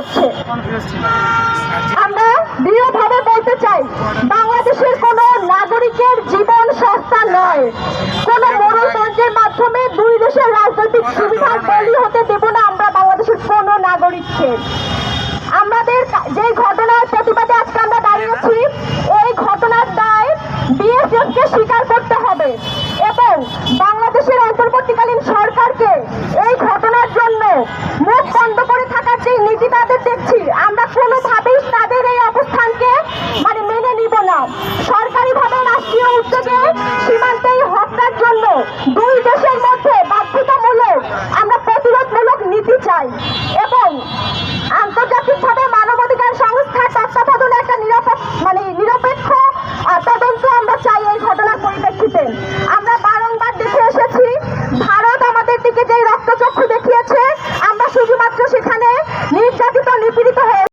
হচ্ছে। আমরা দৃঢ়ভাবে বলতে চাই, বাংলাদেশের কোন নাগরিকের জীবন সস্তা নয়। কোন মরুতন্ত্রের মাধ্যমে দুই দেশের রাজনৈতিক সুবিধার বলি হতে দেব না আমরা বাংলাদেশের কোন নাগরিককে। আমাদের যে ঘটনার তাদের দেখছি, আমরা কোনোভাবেই তাদের এই অবস্থানকে মানে মেনে নিব না। সরকারিভাবে রাষ্ট্রীয় উদ্যোগে সীমান্তেই হত্যার জন্য দুই দেশের মধ্যে বাধ্যতামূলক আমরা প্রতিরোধমূলক নীতি চাই এবং আন্তর্জাতিকভাবে মানবাধিকার সংস্থার তত্ত্বাবধানে একটা নিরপেক্ষ মানে নিরপেক্ষ তদন্ত আমরা চাই এই ঘটনার পরিপ্রেক্ষিতে। আমরা বারংবার দেখে এসেছি, ভারত আমাদের দিকে যে রক্তচক্ষু দেখিয়েছে